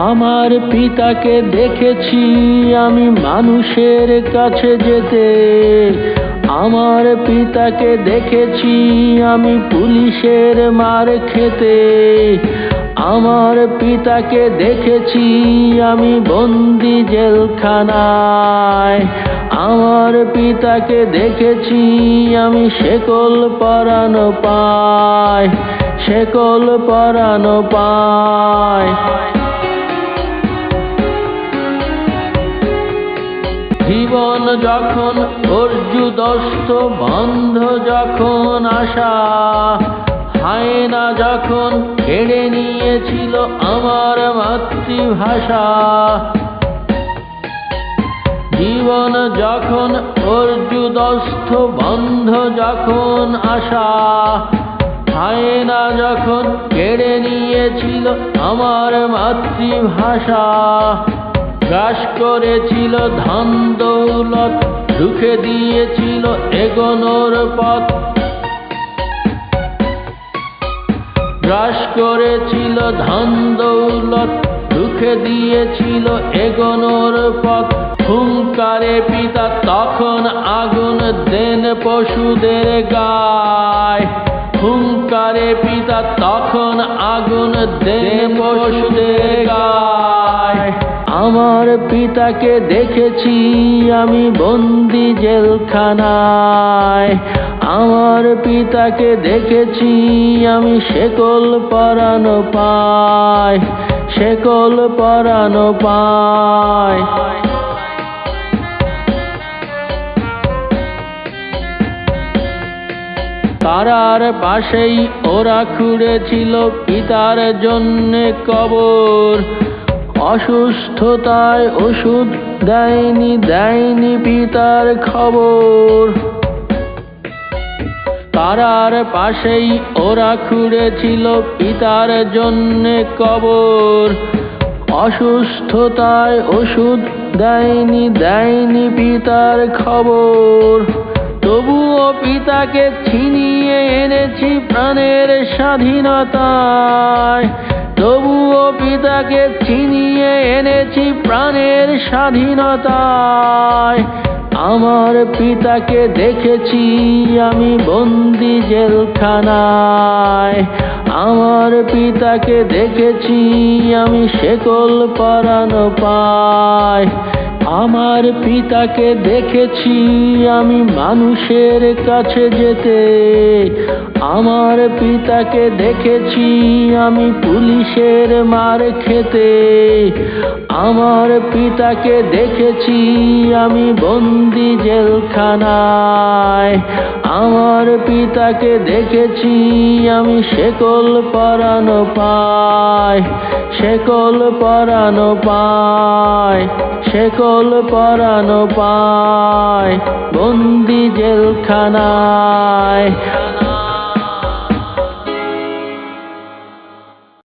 আমার পিতাকে দেখেছি আমি মানুষের কাছে যেতে। আমার পিতাকে দেখেছি আমি পুলিশের মার খেতে। আমার পিতাকে দেখেছি আমি বন্দি জেলখানায়। আমার পিতাকে দেখেছি আমি শেকল পরানো পায়। শেকল পরানো পায়। জীবন যখন অর্জুদস্ত, বন্ধ যখন আসা হায়না যখন কেড়ে নিয়েছিল আমার মাতৃভাষা। জীবন যখন অর্জুদস্ত, বন্ধ যখন আসা হায়না যখন কেড়ে নিয়েছিল আমার মাতৃভাষা। গ্রাস করেছিল ধন দৌলত রুখে দিয়েছিল এগোনোর পথ। গ্রাস করেছিল ধন দৌলত রুখে দিয়েছিল এগোনোর পথ। হুঙ্কারে পিতা তখন আগুন দেন পশুদের গায়। হুঙ্কারে পিতা তখন আগুন দেন পশুদের পিতাকে দেখেছি আমি বন্দি জেলখানায়। আমার পিতাকে দেখেছি আমি শেকল পরানো পায়, শেকল পরানো পায়। তারার পাশেই ওরা খুঁড়েছিল পিতার জন্যে কবর। অসুস্থতায় ওষুধ দেয়নি দেয়নি পিতার খবর। তারার পাশেই ওরা খুঁড়েছিল পিতার জন্যে কবর। অসুস্থতায় ওষুধ দেয়নি দেয়নি পিতার খবর। তবুও পিতাকে ছিনিয়ে এনেছি প্রাণের স্বাধীনতায়। তবুও পিতাকে চিনিয়ে এনেছি প্রাণের স্বাধীনতায়। আমার পিতাকে দেখেছি আমি বন্দি জেলখানায়। আমার পিতাকে দেখেছি আমি শেকল পারানো পায়। আমার পিতাকে দেখেছি, আমি মানুষের কাছে যেতে। আমার পিতাকে দেখেছি, আমি পুলিশের মার খেতে। আমার পিতাকে দেখেছি, আমি বন্দি জেলখানায়। আমার পিতাকে দেখেছি, আমি শেকল পরানো পায়। শেকল পরানো পায়। শেকল পাগল পরানো পায় বন্দি জেলখানায়।